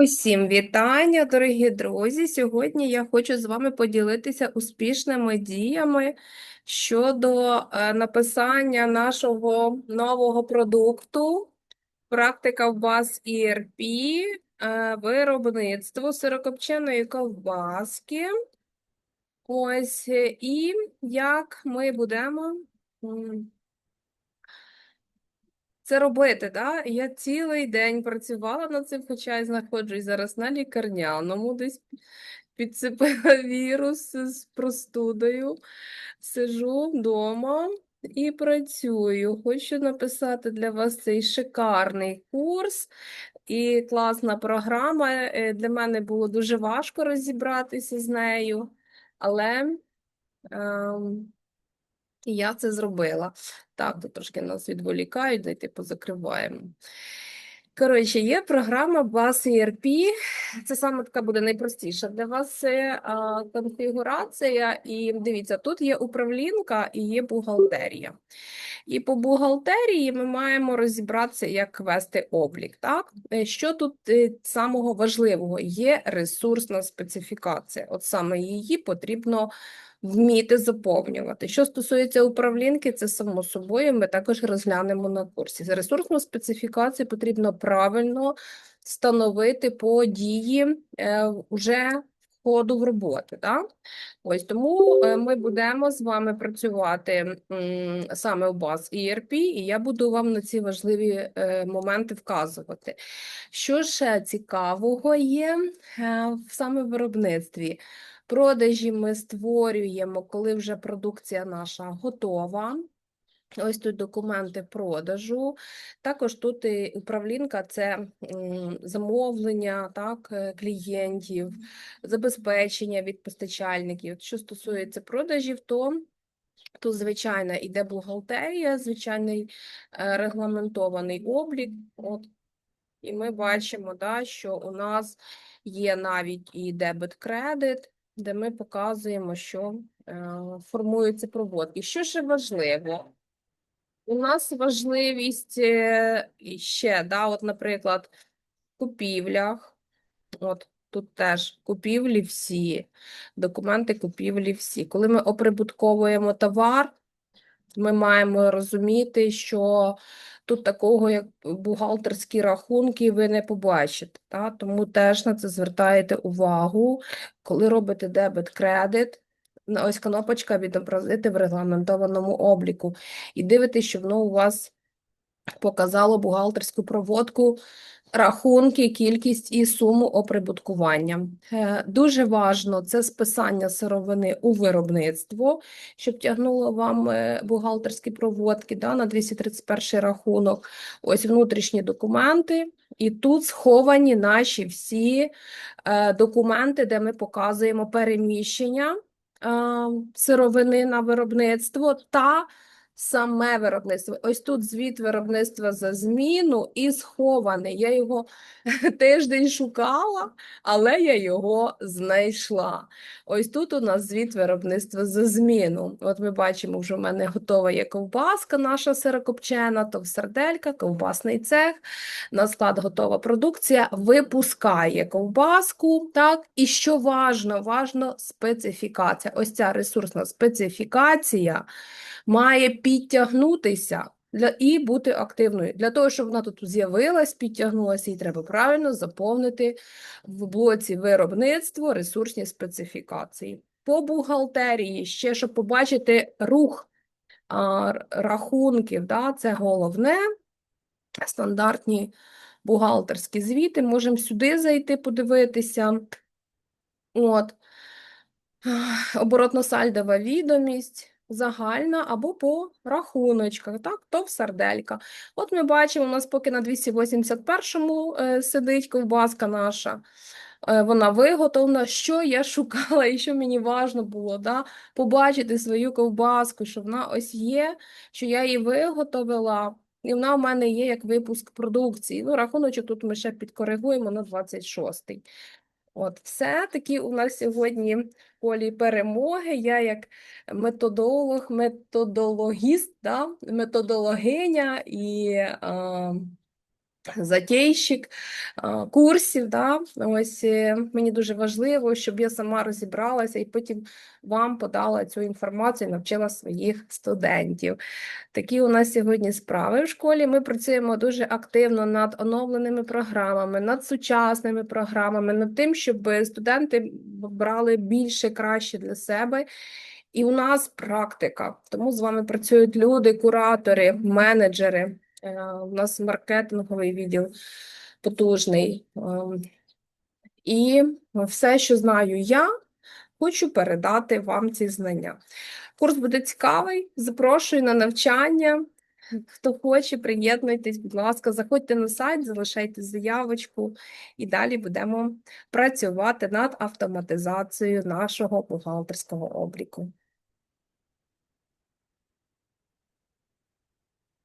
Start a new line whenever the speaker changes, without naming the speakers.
Усім вітання, дорогі друзі! Сьогодні я хочу з вами поділитися успішними діями щодо е, написання нашого нового продукту. Практика в БАС ERP, е, виробництво сирокопченої ковбаски. Ось, і як ми будемо це робити, да? Я цілий день працювала над цим, хоча я знаходжусь зараз на лікарняному, десь підцепила вірус з простудою. Сижу вдома і працюю. Хочу написати для вас цей шикарний курс і класна програма. Е, Для мене було дуже важко розібратися з нею, але. ем, і я це зробила. Так, тут трошки нас відволікають, дайте позакриваємо. Коротше, є програма BAS ERP. Це саме така буде найпростіша для вас конфігурація. І дивіться, тут є управлінка і є бухгалтерія. І по бухгалтерії ми маємо розібратися, як вести облік. Так? Е, Що тут е, самого важливого? Є ресурсна специфікація. От саме її потрібно вміти заповнювати. Що стосується управлінки, це само собою ми також розглянемо на курсі. За ресурсну специфікацію потрібно правильно встановити по дії е, вже входу в роботи. Так? Ось тому е, ми будемо з вами працювати саме у баз ERP, і я буду вам на ці важливі е, моменти вказувати. Що ще цікавого є е, в саме виробництві? Продажі ми створюємо, коли вже продукція наша готова. Ось тут документи продажу. Також тут і управлінка це замовлення так, е, клієнтів, забезпечення від постачальників. Що стосується продажів, то тут, звичайно, іде бухгалтерія, звичайний е, регламентований облік. От. І ми бачимо, да, що у нас є навіть і дебет-кредит, де ми показуємо, що е, формуються проводки. Що ще важливо? У нас важливість е, ще, да, от, наприклад, в купівлях, от тут теж купівлі всі, документи купівлі всі. Коли ми оприбутковуємо товар, ми маємо розуміти, що тут такого, як бухгалтерські рахунки, ви не побачите. Та? Тому теж на це звертаєте увагу, коли робите дебет-кредит. Ось кнопочка відобразити в регламентованому обліку. І дивитесь, що воно у вас показало бухгалтерську проводку, рахунки, кількість і суму оприбуткування. Е, Дуже важно це списання сировини у виробництво, щоб тягнуло вам е, бухгалтерські проводки да, на 231 рахунок. Ось внутрішні документи. І тут сховані наші всі е, документи, де ми показуємо переміщення сировини на виробництво та саме виробництво. Ось тут звіт виробництва за зміну і схований. Я його тиждень шукала, але я його знайшла. Ось тут у нас звіт виробництва за зміну. От ми бачимо, вже в мене готова є ковбаска, наша сирокопчена, то сарделька, ковбасний цех. На склад готова продукція, випускає ковбаску. Так? І що важно, важно специфікація. Ось ця ресурсна специфікація має підтягнутися для, і бути активною. Для того, щоб вона тут з'явилась, підтягнулася, її треба правильно заповнити в блоці виробництво ресурсні специфікації. По бухгалтерії, ще щоб побачити рух а, рахунків, да, це головне, стандартні бухгалтерські звіти. Можемо сюди зайти, подивитися. От. Оборотно-сальдова відомість, загальна або по рахуночках, так, то в сарделька. От ми бачимо, у нас поки на 281-му е, сидить ковбаска наша, е, вона виготовлена. Що я шукала і що мені важливо було, да, побачити свою ковбаску, що вона ось є, що я її виготовила, і вона в мене є як випуск продукції. Ну, рахуночок тут ми ще підкоригуємо на 26-й. От, все такі у нас сьогодні полі перемоги. Я як методолог, методологіст, да? методологиня і а, затейщик курсів. Да? Ось е, мені дуже важливо, щоб я сама розібралася і потім вам подала цю інформацію, навчила своїх студентів. Такі у нас сьогодні справи в школі. Ми працюємо дуже активно над оновленими програмами, над сучасними програмами, над тим, щоб студенти брали більше краще для себе. І у нас практика. Тому з вами працюють люди, куратори, менеджери. Е, У нас маркетинговий відділ потужний. Ем, І все, що знаю я, хочу передати вам ці знання. Курс буде цікавий. Запрошую на навчання. Хто хоче, приєднуйтесь, будь ласка, заходьте на сайт, залишайте заявочку, і далі будемо працювати над автоматизацією нашого бухгалтерського обліку.